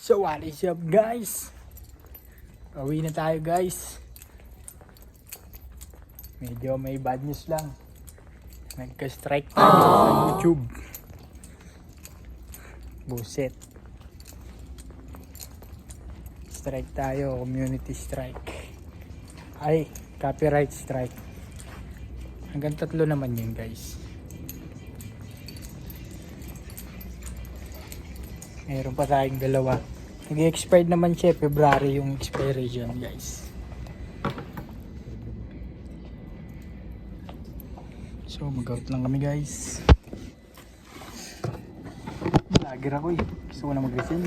So what is up guys? Pauwi na tayo guys. Medyo may bad news lang. Nagka-strike tayo sa YouTube. Buset. Strike tayo, community strike. Ay, copyright strike. Hanggang tatlo naman yun guys. Meron pa tayong dalawa. Nag-expired naman siya, February yung expiration guys. So mag-out lang kami guys. Lager ako eh. Gusto ko na mag-resign.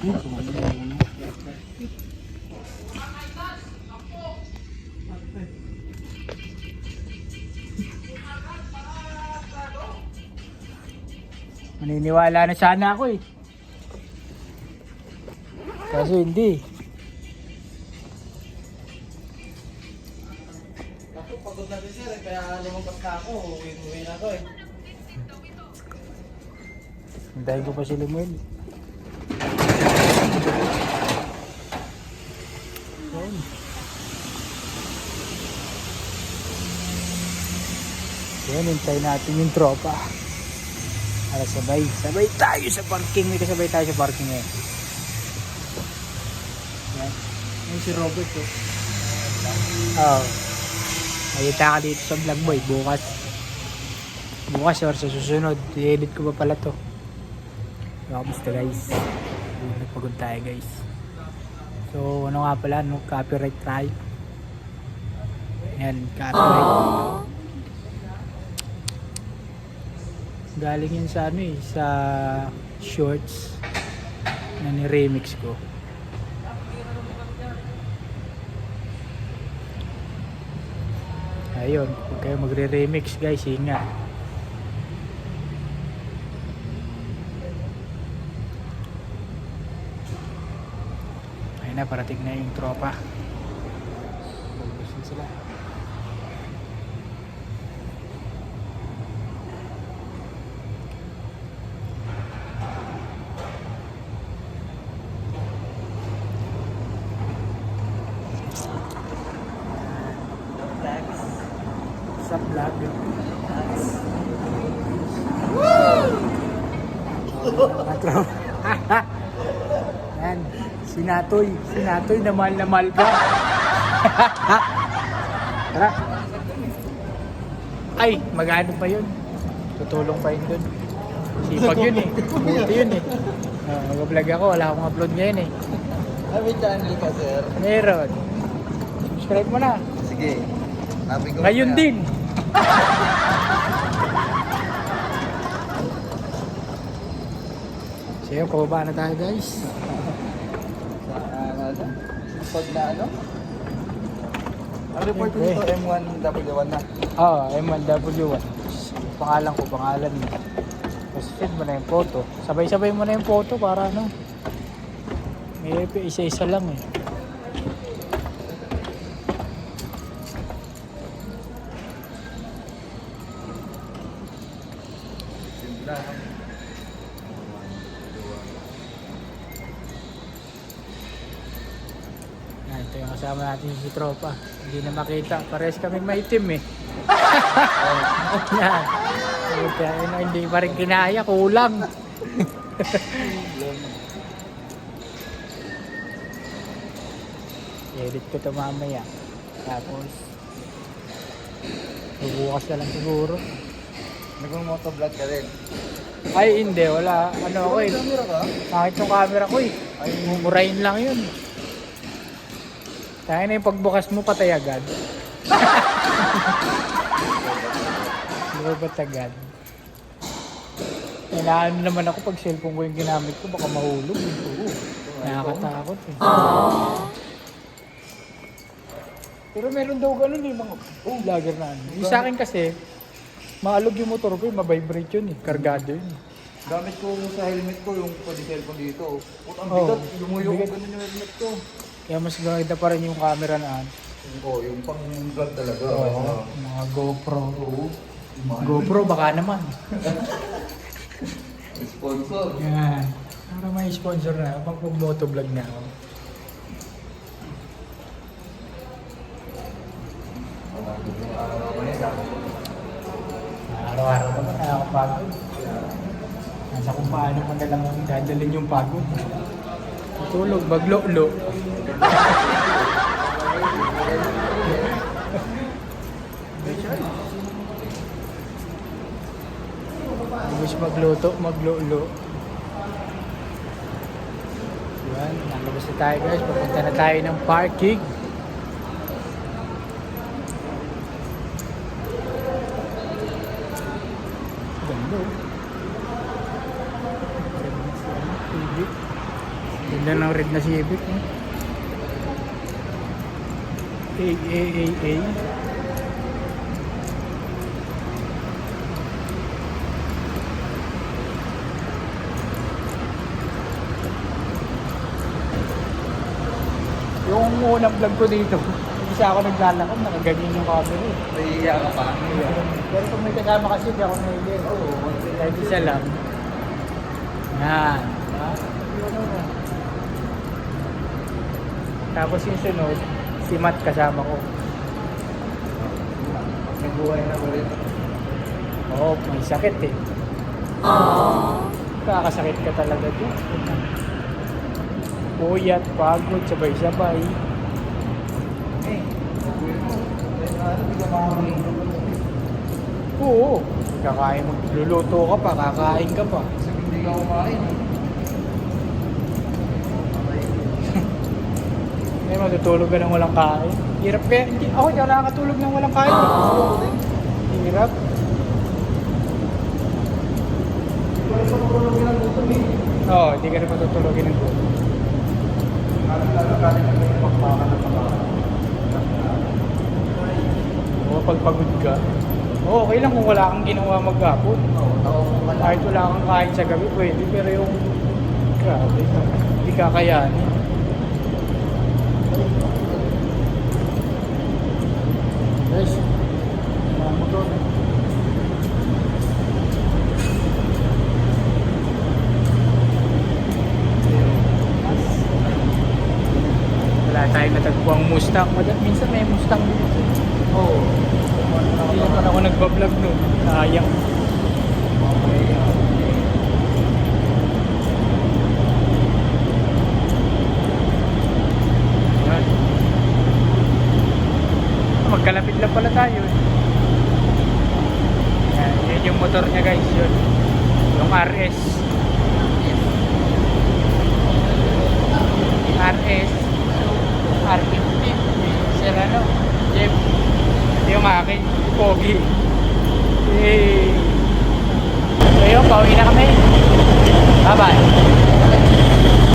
Hmm, Maniniwala na sana ako eh. Kaso hindi. Ako, pagod na din sir, eh, kaya lumabas na ako, uwi-uwi na ako eh. Hintayin ko pa si Limuel. Yun. Yan, hintayin natin yung tropa. Para sabay, sabay tayo sa parking. May kasabay tayo sa parking ngayon. Yan. Yan si Robert eh. Oo. Nakita ka dito sa vlog boy. Bukas. Bukas or sa susunod. I-edit ko pa pala to. Kamusta guys? Nagpagod tayo guys. So, ano nga pala, no? Copyright tayo. Yan, copyright. Galing yun sa ano eh, sa shorts na ni-remix ko. Ayun, huwag kayo magre-remix guys, ingat. Ayun na, parating na yung tropa. Bubusin sila. Sa vlog. Mga tropa. Yan. Sinatoy. Sinatoy na mahal na mahal ka. Tara. Ay, magano pa yun? Tutulong pa yun dun. Sipag yun eh. Buti yun eh. Uh, Mag-vlog ako, wala akong upload ngayon eh. Ah, may channel ka sir. Meron. Subscribe mo na. Sige. Ngayon din. Yun, pababa na tayo guys. Sa ano? Pag na ano? Ang report ko dito, M1W1 na. Oo, oh, M1W1. Pangalan ko, pangalan mo. Tapos feed mo na yung photo. Sabay-sabay mo na yung photo para ano. May isa-isa lang eh. Kasama natin si tropa. Hindi na makita. Pares kami maitim eh. Yan. Kaya yun, hindi pa rin kinaya. Kulang. Edit ko ito mamaya. Tapos, bubukas na lang siguro. Nag-motovlog ka rin. Ay, hindi. Wala. Ano ako eh. Bakit yung camera ko eh. Ay, mumurahin lang yun. Kaya na yung pagbukas mo, patay agad. Lobat agad. Kailangan naman ako pag cellphone ko yung ginamit ko, baka mahulog. eh. Oo. Nakakatakot eh. Pero meron daw ganun eh, mga oh, vlogger na ano. Yung sa akin kasi, maalog yung motor ko, eh, mabibrate yun eh. Kargado yun. Gamit ko sa helmet ko yung pwede cellphone dito. Put ang Oo. bigat, lumuyo ko ganun yung helmet ko. Kaya mas maganda pa rin yung camera na ano. Oo, yung pang vlog talaga. Oo, Oo. mga GoPro. Oo. GoPro baka naman. Sponsor. Yan. Para may sponsor na pag pag motovlog na ako. Araw-araw naman nakakapagod. Nasa kung paano mo na lang dadalhin yung pagod. Tulog, baglo-lo. Wish magluto, maglo-lo. Yan, nalabas na tayo guys. Papunta na tayo ng parking. Ganda oh. Ganda ng red na Civic. Eh. A, A, A, A. Yung unang vlog ko dito, isa ako naglalakad, nakaganyan yung camera. eh. Nahihiya ka pa. Pero kung may kasama kasi, hindi ako nahilig. Oo, kahit isa lang. Yan. Tapos yung sunod, si Matt kasama ko. Nabuhay na ulit. Oo, may sakit eh. Kakasakit ka talaga dyan. Puyat, pagod, sabay-sabay. Eh. Oo. Kakain mo, luluto ka pa, kakain ka pa. Sabi hindi ka kumain. Eh, matutulog ka ng walang kain. Hirap kaya, hindi, ako hindi ako nakakatulog ng walang kain. eh. Hirap. Eh. Oo, hindi ka rin matutulogin ng gutom. Oo, pag pagod ka. Oo, okay lang kung wala kang ginawa maghapon. Kahit wala kang kain sa gabi, pwede. Pero yung, grabe, hindi kakayanin. Guys, mga motor. Wala tayong natagpuang Mustang. Minsan may Mustang dito. Oo. Hindi naman ako nagbablog nun. Sayang. Yan. Magkalapit lang pala tayo. Yan, yun yung motor niya guys yun. Yung. RS.